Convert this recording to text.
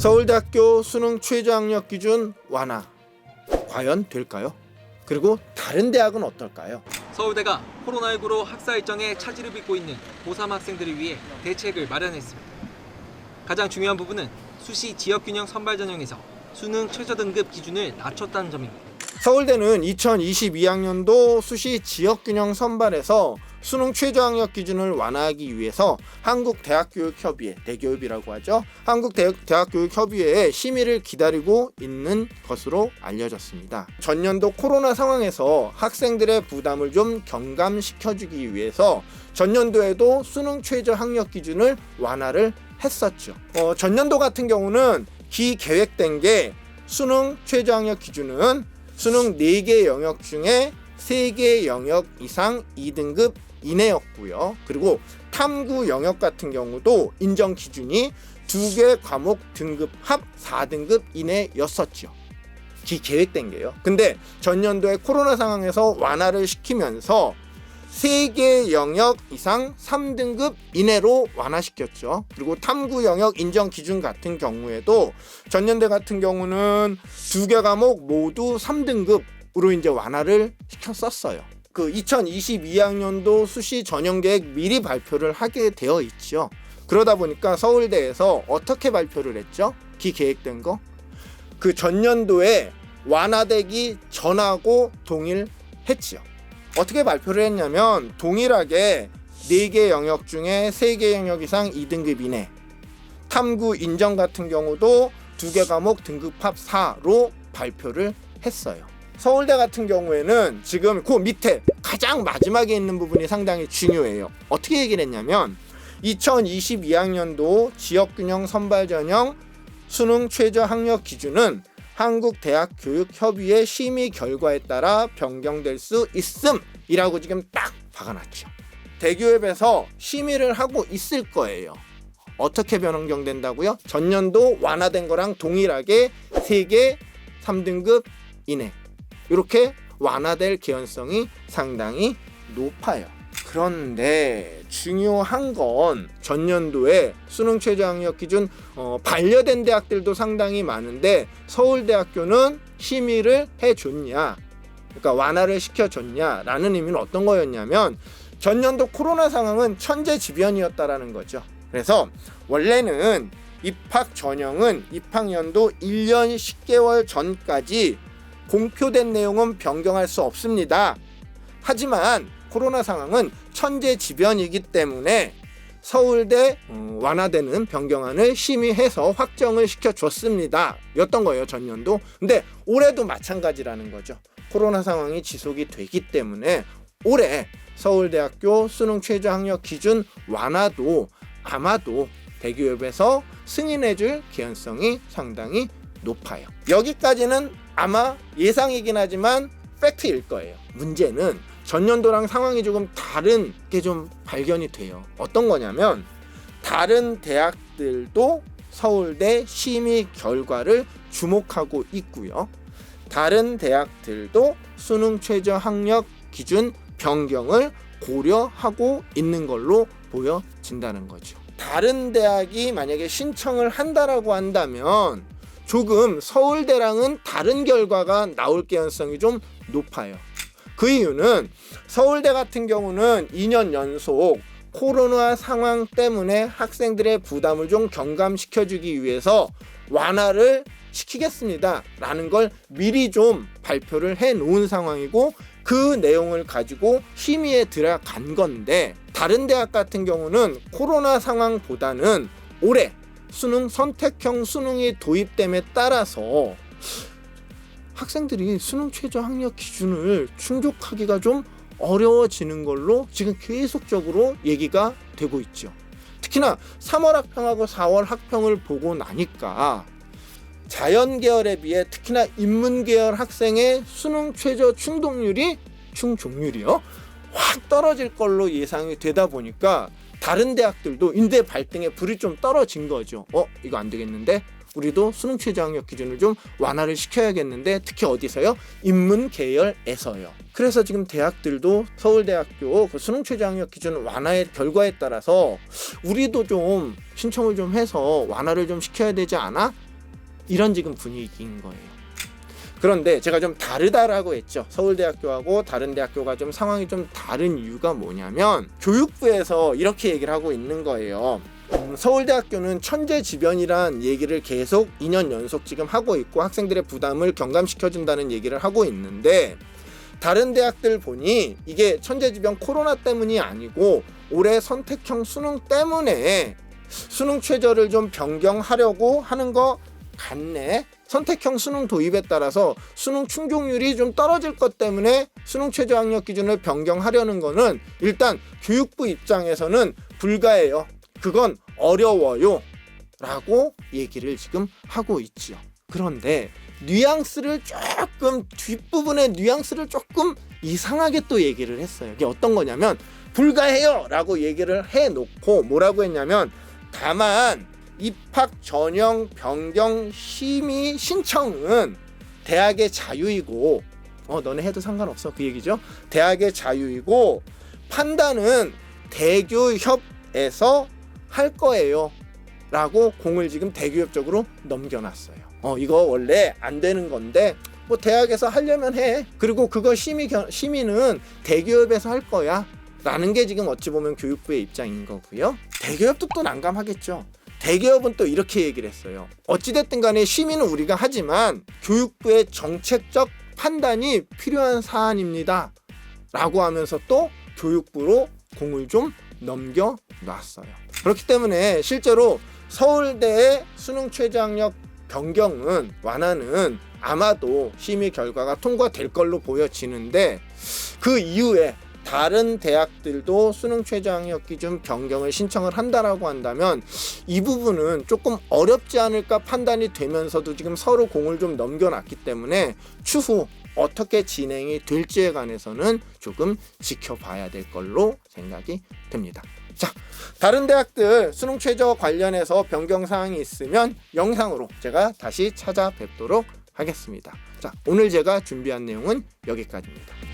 서울대학교 수능 최저학력 기준 완화 과연 될까요? 그리고 다른 대학은 어떨까요? 서울대가 코로나19로 학사 일정에 차질을 빚고 있는 고3 학생들을 위해 대책을 마련했습니다. 가장 중요한 부분은 수시 지역균형 선발 전형에서 수능 최저 등급 기준을 낮췄다는 점입니다. 서울대는 2022학년도 수시 지역균형 선발에서 수능 최저학력 기준을 완화하기 위해서 한국대학교육협의회 대교협이라고 하죠. 한국대학교육협의회의 심의를 기다리고 있는 것으로 알려졌습니다. 전년도 코로나 상황에서 학생들의 부담을 좀 경감시켜주기 위해서 전년도에도 수능 최저학력 기준을 완화를 했었죠. 어, 전년도 같은 경우는 기계획된 게 수능 최저학력 기준은 수능 4개 영역 중에 3개 영역 이상 2등급 이내였고요. 그리고 탐구 영역 같은 경우도 인정 기준이 2개 과목 등급 합 4등급 이내였었죠. 기 계획된 게요. 근데 전년도에 코로나 상황에서 완화를 시키면서 3개 영역 이상 3등급 이내로 완화시켰죠. 그리고 탐구 영역 인정 기준 같은 경우에도 전년대 같은 경우는 두 개 과목 모두 3등급으로 이제 완화를 시켰었어요. 그 2022학년도 수시 전형 계획 미리 발표를 하게 되어 있죠. 그러다 보니까 서울대에서 어떻게 발표를 했죠? 기 계획된 거? 그 전년도에 완화되기 전하고 동일했지요. 어떻게 발표를 했냐면 동일하게 4개 영역 중에 3개 영역 이상 2등급 이내 탐구 인정 같은 경우도 2개 과목 등급합 4로 발표를 했어요. 서울대 같은 경우에는 지금 그 밑에 가장 마지막에 있는 부분이 상당히 중요해요. 어떻게 얘기를 했냐면 2022학년도 지역균형 선발 전형 수능 최저 학력 기준은 한국대학교육협의회 심의 결과에 따라 변경될 수 있음이라고 지금 딱 박아놨죠. 대교협에서 심의를 하고 있을 거예요. 어떻게 변경된다고요? 전년도 완화된 거랑 동일하게 3개 3등급 이내 이렇게 완화될 개연성이 상당히 높아요. 그런데 중요한 건 전년도에 수능 최저학력 기준 어, 반려된 대학들도 상당히 많은데 서울대학교는 심의를 해줬냐, 그러니까 완화를 시켜줬냐라는 의미는 어떤 거였냐면 전년도 코로나 상황은 천재지변이었다라는 거죠. 그래서 원래는 입학 전형은 입학연도 1년 10개월 전까지 공표된 내용은 변경할 수 없습니다. 하지만 코로나 상황은 천재지변이기 때문에 서울대 어, 완화되는 변경안을 심의해서 확정을 시켜줬습니다. 였던 거예요, 전년도. 근데 올해도 마찬가지라는 거죠. 코로나 상황이 지속이 되기 때문에 올해 서울대학교 수능 최저 학력 기준 완화도 아마도 대기업에서 승인해줄 개연성이 상당히 높아요. 여기까지는 아마 예상이긴 하지만 팩트일 거예요. 문제는 전년도랑 상황이 조금 다른 게 좀 발견이 돼요. 어떤 거냐면 다른 대학들도 서울대 심의 결과를 주목하고 있고요. 다른 대학들도 수능 최저 학력 기준 변경을 고려하고 있는 걸로 보여진다는 거죠. 다른 대학이 만약에 신청을 한다라고 한다면 조금 서울대랑은 다른 결과가 나올 가능성이 좀 높아요. 그 이유는 서울대 같은 경우는 2년 연속 코로나 상황 때문에 학생들의 부담을 좀 경감시켜주기 위해서 완화를 시키겠습니다. 라는 걸 미리 좀 발표를 해 놓은 상황이고 그 내용을 가지고 심의에 들어간 건데 다른 대학 같은 경우는 코로나 상황보다는 올해 수능 선택형 수능이 도입됨에 따라서 학생들이 수능 최저 학력 기준을 충족하기가 좀 어려워지는 걸로 지금 계속적으로 얘기가 되고 있죠. 특히나 3월 학평하고 4월 학평을 보고 나니까 자연 계열에 비해 특히나 인문 계열 학생의 수능 최저 충동률이 충족률이요 확 떨어질 걸로 예상이 되다 보니까 다른 대학들도 인대 발등에 불이 좀 떨어진 거죠. 어 이거 안 되겠는데 우리도 수능 최저 학력 기준을 좀 완화를 시켜야겠는데 특히 어디서요? 인문 계열에서요. 그래서 지금 대학들도 서울대학교 그 수능 최저 학력 기준 완화의 결과에 따라서 우리도 좀 신청을 좀 해서 완화를 좀 시켜야 되지 않아? 이런 지금 분위기인 거예요. 그런데 제가 좀 다르다라고 했죠. 서울대학교하고 다른 대학교가 좀 상황이 좀 다른 이유가 뭐냐면 교육부에서 이렇게 얘기를 하고 있는 거예요. 음, 서울대학교는 천재지변이란 얘기를 계속 2년 연속 지금 하고 있고 학생들의 부담을 경감시켜준다는 얘기를 하고 있는데 다른 대학들 보니 이게 천재지변 코로나 때문이 아니고 올해 선택형 수능 때문에 수능 최저를 좀 변경하려고 하는 거 같네. 선택형 수능 도입에 따라서 수능 충족률이 좀 떨어질 것 때문에 수능 최저 학력 기준을 변경하려는 거는 일단 교육부 입장에서는 불가해요. 그건 어려워요. 라고 얘기를 지금 하고 있지요. 그런데 뉘앙스를 조금 뒷부분의 뉘앙스를 조금 이상하게 또 얘기를 했어요. 이게 어떤 거냐면 불가해요 라고 얘기를 해놓고 뭐라고 했냐면 다만 입학 전형 변경 심의 신청은 대학의 자유이고 어 너네 해도 상관없어 그 얘기죠. 대학의 자유이고 판단은 대교협에서 할 거예요. 라고 공을 지금 대교협 쪽으로 넘겨놨어요. 어 이거 원래 안 되는 건데 뭐 대학에서 하려면 해. 그리고 그거 심의 견- 심의는 대교협에서 할 거야. 라는 게 지금 어찌 보면 교육부의 입장인 거고요. 대교협도 또 난감하겠죠. 대기업은 또 이렇게 얘기를 했어요. 어찌됐든 간에 심의는 우리가 하지만 교육부의 정책적 판단이 필요한 사안입니다. 라고 하면서 또 교육부로 공을 좀 넘겨 놨어요. 그렇기 때문에 실제로 서울대의 수능 최저학력 변경은 완화는 아마도 심의 결과가 통과될 걸로 보여지는데 그 이후에 다른 대학들도 수능 최저학력 기 준 변경을 신청을 한다라고 한다면 이 부분은 조금 어렵지 않을까 판단이 되면서도 지금 서로 공을 좀 넘겨놨기 때문에 추후 어떻게 진행이 될지에 관해서는 조금 지켜봐야 될 걸로 생각이 듭니다. 자, 다른 대학들 수능 최저 관련해서 변경 사항이 있으면 영상으로 제가 다시 찾아뵙도록 하겠습니다. 자, 오늘 제가 준비한 내용은 여기까지입니다.